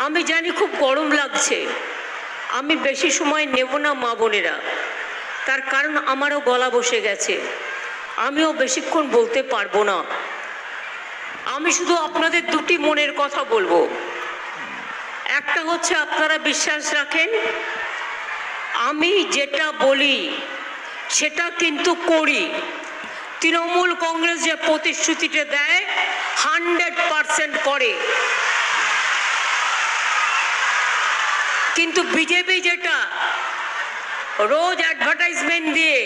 আমি জানি খুব গরম লাগছে। আমি বেশি সময় নেব না মা বোনেরা। তার কারণ আমারও গলা বসে গেছে। আমিও বেশিক্ষণ বলতে পারব না। আমি শুধু আপনাদের দুটি মনের কথা বলব। একটা হচ্ছে আপনারা বিশ্বাস রাখেন, আমি যেটা বলি, সেটা কিন্তু করি। তৃণমূল কংগ্রেস যে প্রতিশ্রুতিটা দেয়, হান্ড্রেড পারসেন্ট করে। কিন্তু বিজেপি যেটা, রোজ অ্যাডভার্টাইজমেন্ট দিয়ে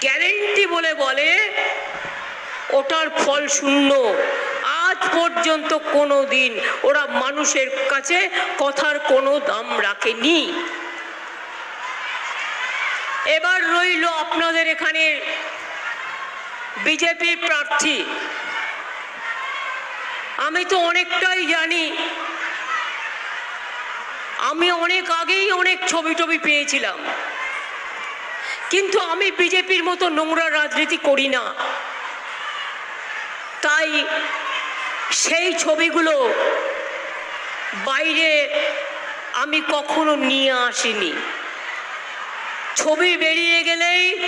গ্যারেন্টি বলে বলে, ওটার ফল শূন্য। আজ পর্যন্ত কোনো দিন ওরা মানুষের কাছে কথার কোনো দাম রাখেনি। এবার রইল আপনাদের এখানে বিজেপি প্রার্থী। আমি তো অনেকটাই জানি আমি অনেক আগেই অনেক ছবি টবি পেয়েছিলাম। কিন্তু আমি বিজেপির মতো নোংরা রাজনীতি করি না। তাই সেই ছবিগুলো বাইরে আমি কখনো নিয়ে আসিনি। ছবি বেরিয়ে গেলেই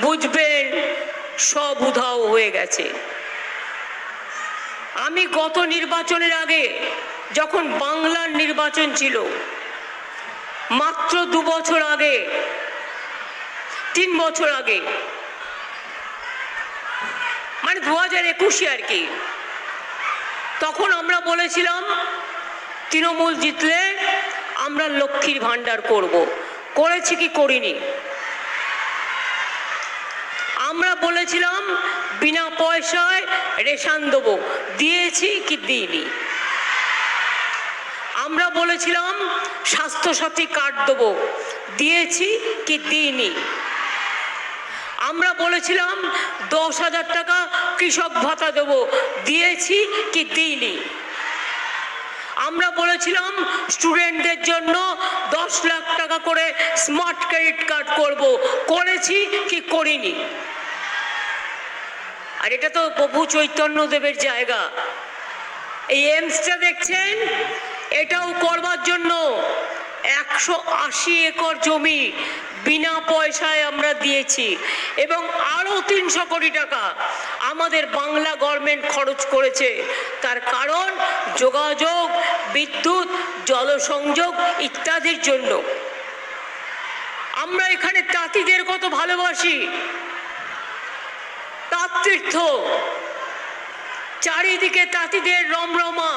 বুঝবেন সব উধাও হয়ে গেছে। আমি গত নির্বাচনের আগে যখন বাংলার নির্বাচন ছিল, মাত্র দু বছর আগে, তিন বছর আগে মানে দু হাজার একুশে আর কি, তখন আমরা বলেছিলাম, তৃণমূল জিতলে আমরা লক্ষ্মীর ভাণ্ডার করব। করেছি কি করিনি? আমরা বলেছিলাম, বিনা পয়সায় রেশন দেবো। দিয়েছি কি দিইনি? আমরা বলেছিলাম, স্বাস্থ্যসাথী কার্ড দেবো। দিয়েছি কি দিইনি? আমরা বলেছিলাম, দশ হাজার টাকা কৃষক ভাতা দেবো। দিয়েছি কি দিইনি? আমরা বলেছিলাম স্টুডেন্টদের জন্য দশ লাখ টাকা করে স্মার্ট ক্রেডিট কার্ড করব। করেছি কি করিনি? আর এটা তো প্রভু চৈতন্য দেবের জায়গা। এই এমসটা দেখছেন? এটাও করবার জন্য একশো আশি একর জমি বিনা পয়সায় আমরা দিয়েছি এবং আরও তিনশো কোটি টাকা আমাদের বাংলা গভর্নমেন্ট খরচ করেছে। তার কারণ যোগাযোগ, বিদ্যুৎ, জলসংযোগ ইত্যাদির জন্য। আমরা এখানে তাঁতিদের কত ভালোবাসি। তাঁতীর্থ চারিদিকে তাঁতিদের রমরমা।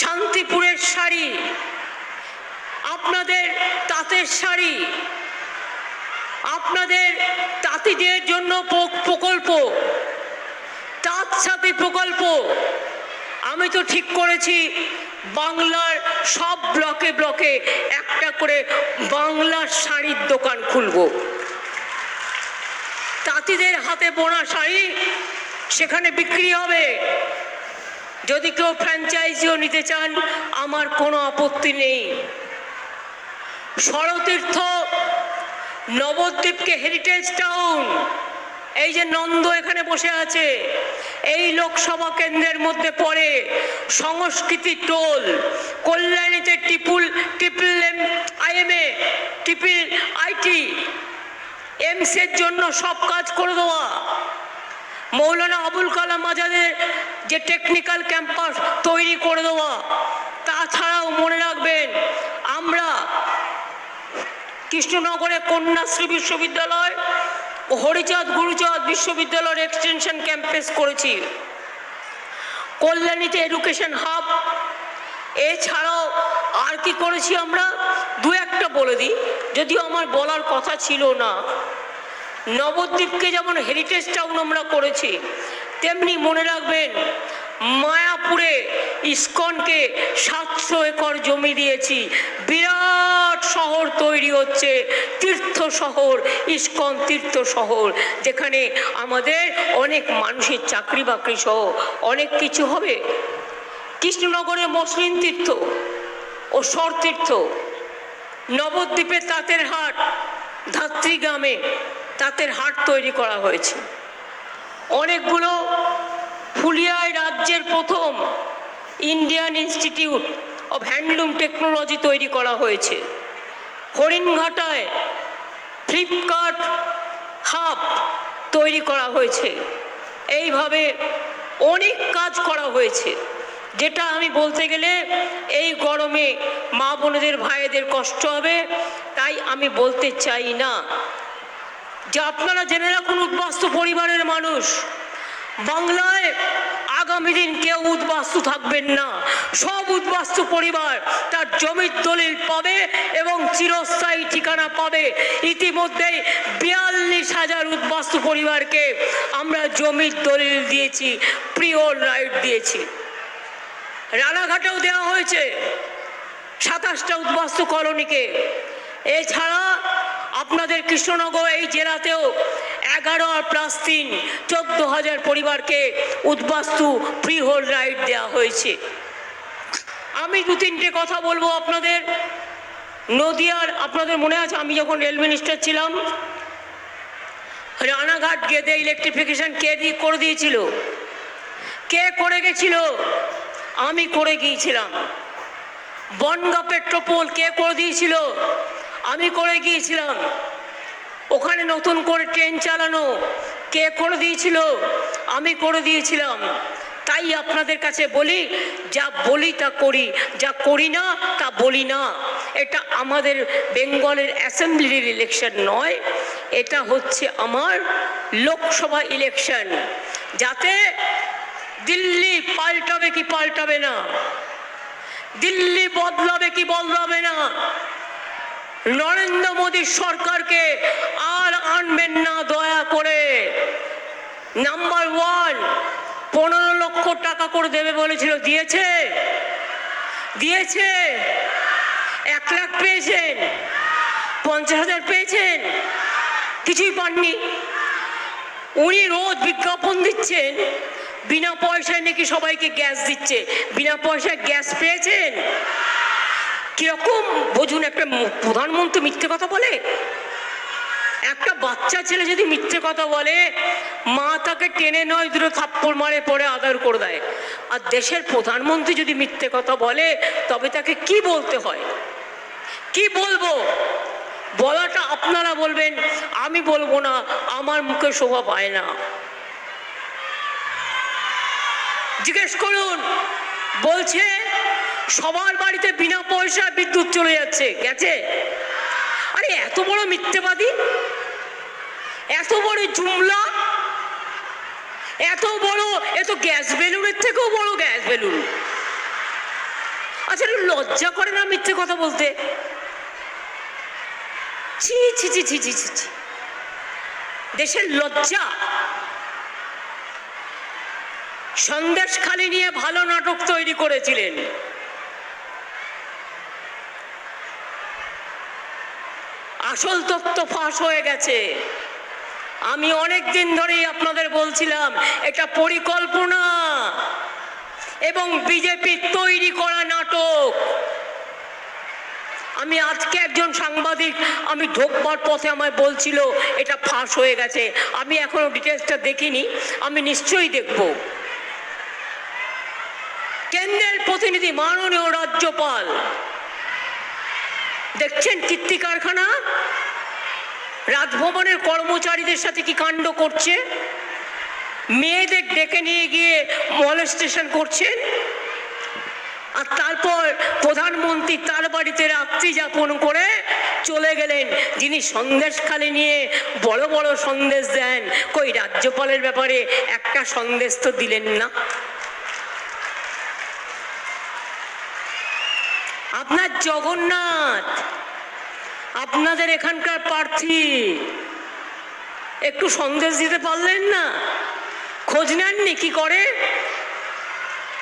শান্তিপুরের শাড়ি। আপনাদের তাঁতের শাড়ি। আপনাদের তাঁতিদের জন্য প্রকল্প। তাঁত সাথী প্রকল্প। আমি তো ঠিক করেছি, বাংলার সব ব্লকে ব্লকে একটা করে বাংলার শাড়ির দোকান খুলব। তাঁতিদের হাতে বোনা শাড়ি, সেখানে বিক্রি হবে। যদি কেউ ফ্র্যাঞ্চাইজিও নিতে চান, আমার কোনো আপত্তি নেই। শরতীর্থ নবদ্বীপকে হেরিটেজ টাউন এই যে নন্দ এখানে বসে আছে, এই লোকসভা কেন্দ্রের মধ্যে পড়ে সংস্কৃতি টোল, কল্যাণীতে triple triple M IMA triple IT এমসের জন্য সব কাজ করে দেওয়া। মৌলানা আবুল কালাম আজাদের যে টেকনিক্যাল ক্যাম্পাস তৈরি করে দেওয়া, তাছাড়াও মনে রাখবেন, আমরা কৃষ্ণনগরে কন্যাশ্রী বিশ্ববিদ্যালয় ও হরিচাঁদ গুরুচাঁদ বিশ্ববিদ্যালয়ের এক্সটেনশন ক্যাম্পাস করেছি। কল্যাণীতে এডুকেশন হাব এছাড়াও আর কি করেছি আমরা? দু একটা বলে দিই, যদিও আমার বলার কথা ছিল না। নবদ্বীপকে যেমন হেরিটেজ টাউন আমরা করেছি, তেমনি মনে রাখবেন মায়াপুরে ইস্কনকে সাতশো একর জমি দিয়েছি। বিরাট শহর তৈরি হচ্ছে তীর্থ শহর ইস্কন তীর্থ শহর যেখানে আমাদের অনেক মানুষের চাকরি বাকরি সহ অনেক কিছু হবে। কৃষ্ণনগরে মসলিন তীর্থ ও তীর্থ নবদ্বীপে তাঁতের হাট, ধাত্রী গ্রামে তাঁতের হাট তৈরি করা হয়েছে। অনেকগুলো ফুলিয়ায় রাজ্যের প্রথম Indian institute of handloom technology তৈরি করা হয়েছে। হরিণঘাটায় ফ্লিপকার্ট হাব তৈরি করা হয়েছে। এইভাবে অনেক কাজ করা হয়েছে। যেটা আমি বলতে গেলে এই গরমে মা বোনেদের, ভাইদের কষ্ট হবে, তাই আমি বলতে চাই না। যে আপনারা জেনে রাখুন উদ্বাস্তু পরিবারের মানুষ। বাংলায় আগামী দিন কেউ উদ্বাস্তু থাকবেন না। সব উদ্বাস্তু পরিবার তার জমির দলিল পাবে এবং চিরস্থায়ী ঠিকানা পাবে। ইতিমধ্যেই বিয়াল্লিশ হাজার উদ্বাস্তু পরিবারকে আমরা জমির দলিল দিয়েছি প্রিয়র রাইট দিয়েছি। রানাঘাটেও দেওয়া হয়েছে সাতাশটা উদ্বাস্তু কলোনিকে। এছাড়া আপনাদের কৃষ্ণনগর এই জেলাতেও এগারো প্লাস তিন চোদ্দ হাজার পরিবারকে উদ্বাস্তু ফ্রি হোল্ড রাইট দেওয়া হয়েছে। আমি দু তিনটে কথা বলব আপনাদের। নদিয়ার, আপনাদের মনে আছে, আমি যখন রেল মিনিস্টার ছিলাম, রানাঘাট গেদে ইলেকট্রিফিকেশন কে দিয়ে করে দিয়েছিল? কে করে গেছিল? আমি করে গিয়েছিলাম। বনগা পেট্রোপোল কে করে দিয়েছিল? আমি করে গিয়েছিলাম। ওখানে নতুন করে ট্রেন চালানো কে করে দিয়েছিল? আমি করে দিয়েছিলাম। তাই আপনাদের কাছে বলি, যা বলি তা করি, যা করি না তা বলি না। এটা আমাদের বেঙ্গলের অ্যাসেম্বলির ইলেকশন নয়, এটা হচ্ছে আমার লোকসভা ইলেকশন। যাতে দিল্লি পাল্টাবে কি পাল্টাবে না, দিল্লি বদলাবে কি বদলাবে না। নরেন্দ্র মোদীর সরকারকে আর আনবেন না দয়া করে। নাম্বার ওয়ান পনেরো লক্ষ টাকা করে দেবে বলেছিল। দিয়েছে? দিয়েছে? এক লাখ পেয়েছেন? পঞ্চাশ হাজার পেয়েছেন? কিছুই পাননি। উনি রোজ বিজ্ঞাপন দিচ্ছেন, বিনা পয়সায় নাকি সবাইকে গ্যাস দিচ্ছে। বিনা পয়সায় গ্যাস পেয়েছেন? কীরকম বুঝুন, একটা প্রধানমন্ত্রী মিথ্যে কথা বলে? একটা বাচ্চা ছেলে যদি মিথ্যে কথা বলে, মা তাকে টেনে নয়, দুটো থাপ্পড় মারে, পরে আদার করে দেয়। আর দেশের প্রধানমন্ত্রী যদি মিথ্যে কথা বলে, তবে তাকে কি বলতে হয়? কি বলব? বলাটা আপনারা বলবেন, আমি বলব না, আমার মুখে শোভা পায় না। জিজ্ঞেস করুন, বলছে সবার বাড়িতে বিনা পয়সা বিদ্যুৎ চলে যাচ্ছে, গেছে? আরে, এত বড় মিথ্যেবাদী? এত বড় জুমলা? এত বড় এত গ্যাস বেলুনের থেকেও বড় গ্যাস বেলুন। আচ্ছা লজ্জা করে না মিথ্যে কথা বলতে? ছি ছি ছি ছি ছি ছি। দেশের লজ্জা। সন্দেশ খালি নিয়ে ভালো নাটক তৈরি করেছিলেন। আসল তথ্য ফাঁস হয়ে গেছে। আমি অনেক দিন ধরেই আপনাদের বলছিলাম, এটা পরিকল্পনা এবং বিজেপির তৈরি করা নাটক। আমি আজকে একজন সাংবাদিক, আমি ঢোকবার পথে আমায় বলছিল, এটা ফাঁস হয়ে গেছে। আমি এখনও ডিটেলসটা দেখিনি, আমি নিশ্চয়ই দেখব। কেন্দ্রের প্রতিনিধি, মাননীয় রাজ্যপাল দেখছেন কীর্তি কারখানা? রাজভবনের কর্মচারীদের সাথে কি কাণ্ড করছে? মেয়েদের ডেকে নিয়ে গিয়ে মলেস্টেশন করছেন? আর তারপর প্রধানমন্ত্রী তার বাড়িতে রাত্রি যাপন করে চলে গেলেন। যিনি সন্দেশ খালি নিয়ে বড় বড় সন্দেশ দেন। কই, রাজ্যপালের ব্যাপারে একটা সন্দেশ তো দিলেন না। আপনার জগন্নাথ আপনাদের এখানকার প্রার্থী। একটু সন্দেশ দিতে পারলেন না? খোঁজ নেননি? কি করে?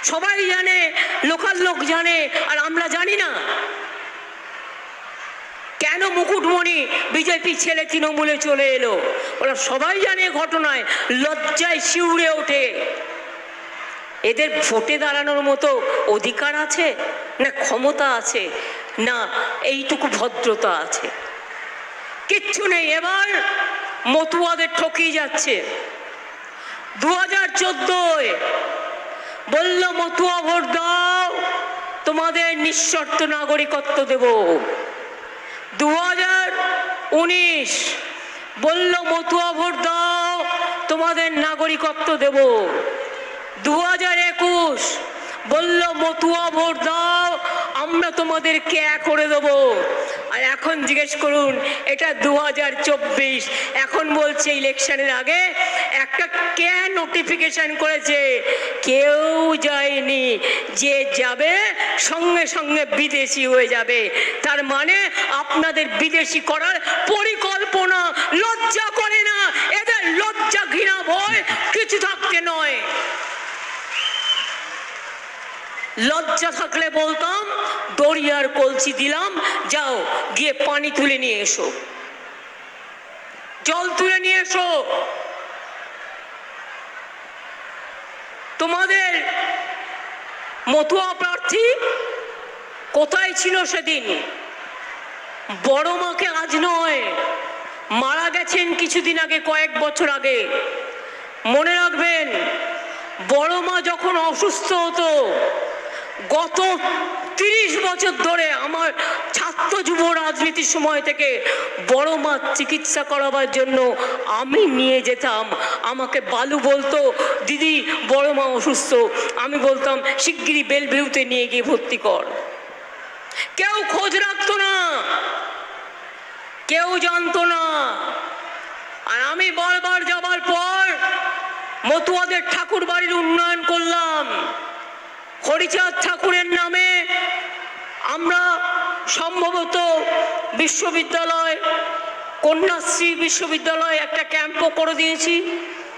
সবাই জানে, লোকাল লোক জানে, আর আমরা জানি না। কেন মুকুটমণি বিজেপি ছেলে তৃণমূলে চলে এলো? ওরা সবাই জানে ঘটনায়, লজ্জায় শিউরে ওঠে। এদের ভোটে দাঁড়ানোর মতো অধিকার আছে না ক্ষমতা আছে? না, এইটুকু ভদ্রতা আছে। কিচ্ছু নেই, এবার মতুয়াদের ঠকিয়ে যাচ্ছে। দু হাজার চোদ্দোয় বলল, মতুয়া ভোট দাও, তোমাদের নিঃশর্ত নাগরিকত্ব দেব। দু হাজার উনিশ বলল, মতুয়া ভোট দাও, তোমাদের নাগরিকত্ব দেব। দু হাজার একুশ বলল, মতুয়া ভোট দাও আমরা তোমাদের কে করে দেবো? আর এখন জিজ্ঞেস করুন, এটা দু হাজার চব্বিশ। এখন বলছে ইলেকশনের আগে একটা কে নোটিফিকেশন করেছে, কেউ যায়নি, যে যাবে সঙ্গে সঙ্গে বিদেশি হয়ে যাবে। তার মানে আপনাদের বিদেশি করার পরিকল্পনা লজ্জা করে না। এদের লজ্জা ঘৃণা ভয় কিছু থাকতে নয়। লজ্জা থাকলে বলতাম দড়িয়ার কলসি দিলাম, যাও, গিয়ে পানি তুলে নিয়ে এসো। জল তুলে নিয়ে এসো। তোমাদের মতুয়া প্রার্থী কোথায় ছিল সেদিন? বড় মাকে আজ নয়, মারা গেছেন কিছুদিন আগে, কয়েক বছর আগে। মনে রাখবেন, বড় মা যখন অসুস্থ হতো গত তিরিশ বছর ধরে আমার ছাত্র যুব রাজনীতির সময় থেকে বড় মা চিকিৎসা করাবার জন্য আমি নিয়ে যেতাম। আমাকে বালু বলতো, দিদি, বড় মা অসুস্থ। আমি বলতাম, শিগগিরই বেলভিউতে নিয়ে গিয়ে ভর্তি কর। কেউ খোঁজ রাখতো না। কেউ জানতো না। আর আমি বারবার যাবার পর মতুয়াদের ঠাকুর বাড়ির উন্নয়ন করলাম। হরিচাঁদ ঠাকুরের নামে আমরা সম্ভবত বিশ্ববিদ্যালয় কন্যাশ্রী বিশ্ববিদ্যালয় একটা ক্যাম্পও করে দিয়েছি।